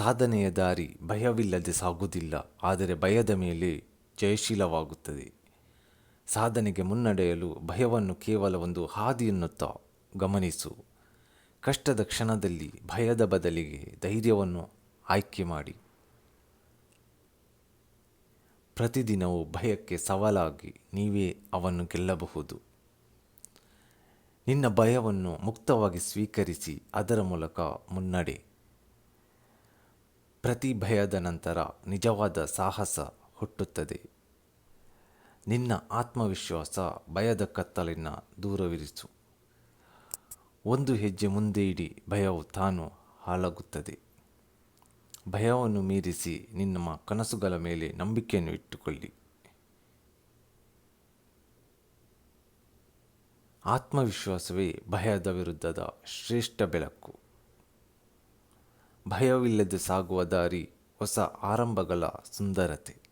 ಸಾಧನೆಯ ದಾರಿ ಭಯವಿಲ್ಲದೆ ಸಾಗುವುದಿಲ್ಲ, ಆದರೆ ಭಯದ ಮೇಲೆ ಜಯಶೀಲವಾಗುತ್ತದೆ. ಸಾಧನೆಗೆ ಮುನ್ನಡೆಯಲು ಭಯವನ್ನು ಕೇವಲ ಒಂದು ಹಾದಿ ಎನ್ನುತ್ತಾ ಗಮನಿಸು. ಕಷ್ಟದ ಕ್ಷಣದಲ್ಲಿ ಭಯದ ಬದಲಿಗೆ ಧೈರ್ಯವನ್ನು ಆಯ್ಕೆ ಮಾಡಿ. ಪ್ರತಿದಿನವೂ ಭಯಕ್ಕೆ ಸವಾಲಾಗಿ ನೀವೇ ಅವನ್ನು ಗೆಲ್ಲಬಹುದು. ನಿನ್ನ ಭಯವನ್ನು ಮುಕ್ತವಾಗಿ ಸ್ವೀಕರಿಸಿ ಅದರ ಮೂಲಕ ಮುನ್ನಡೆ. ಪ್ರತಿ ಭಯದ ನಂತರ ನಿಜವಾದ ಸಾಹಸ ಹುಟ್ಟುತ್ತದೆ. ನಿನ್ನ ಆತ್ಮವಿಶ್ವಾಸ ಭಯದ ಕತ್ತಲಿನ ದೂರವಿರಿಸು. ಒಂದು ಹೆಜ್ಜೆ ಮುಂದೆ ಇಡಿ, ಭಯವು ತಾನು ಹಾಳಾಗುತ್ತದೆ. ಭಯವನ್ನು ಮೀರಿಸಿ ನಿಮ್ಮ ಕನಸುಗಳ ಮೇಲೆ ನಂಬಿಕೆಯನ್ನು ಇಟ್ಟುಕೊಳ್ಳಿ. ಆತ್ಮವಿಶ್ವಾಸವೇ ಭಯದ ವಿರುದ್ಧದ ಶ್ರೇಷ್ಠ ಬೆಳಕು. ಭಯವಿಲ್ಲದೆ ಸಾಗುವ ದಾರಿ ಹೊಸ ಆರಂಭಗಳ ಸುಂದರತೆ.